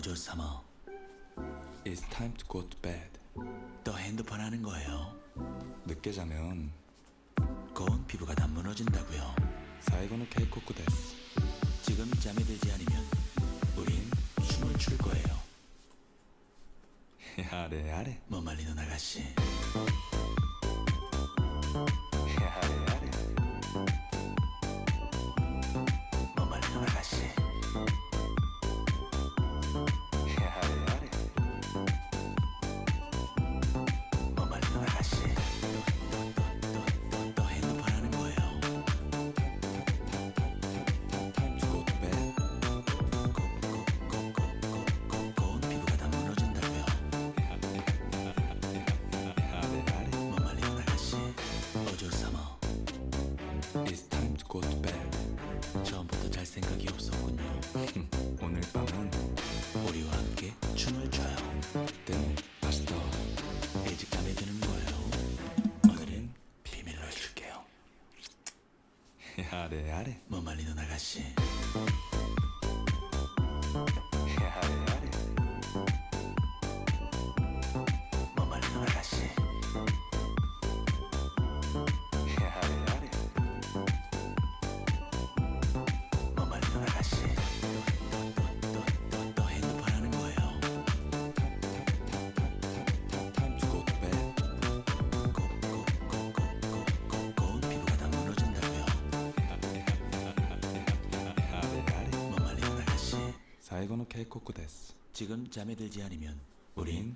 어조 삼아 It's time to go to bed. 또 핸드폰 하는 거예요. 늦게 자면 고운 피부가 다 무너진다고요. 사이고노 케이코쿠 데스. 지금 잠이 들지 않으면 우린 춤을 출 거예요. 야래 야래. 못 말리는 아가씨. 삼아 It's time to go to bed. 처음부터 잘 생각이 없었군요. 오늘 밤은 우리와 함께 춤을 춰요. 때문 아시다. 일찍 잠에 드는 거예요. 오늘은 비밀로 해줄게요. 야래 야래. 못 말리는 아가씨. 데스. 지금 잠에 들지 않으면 우린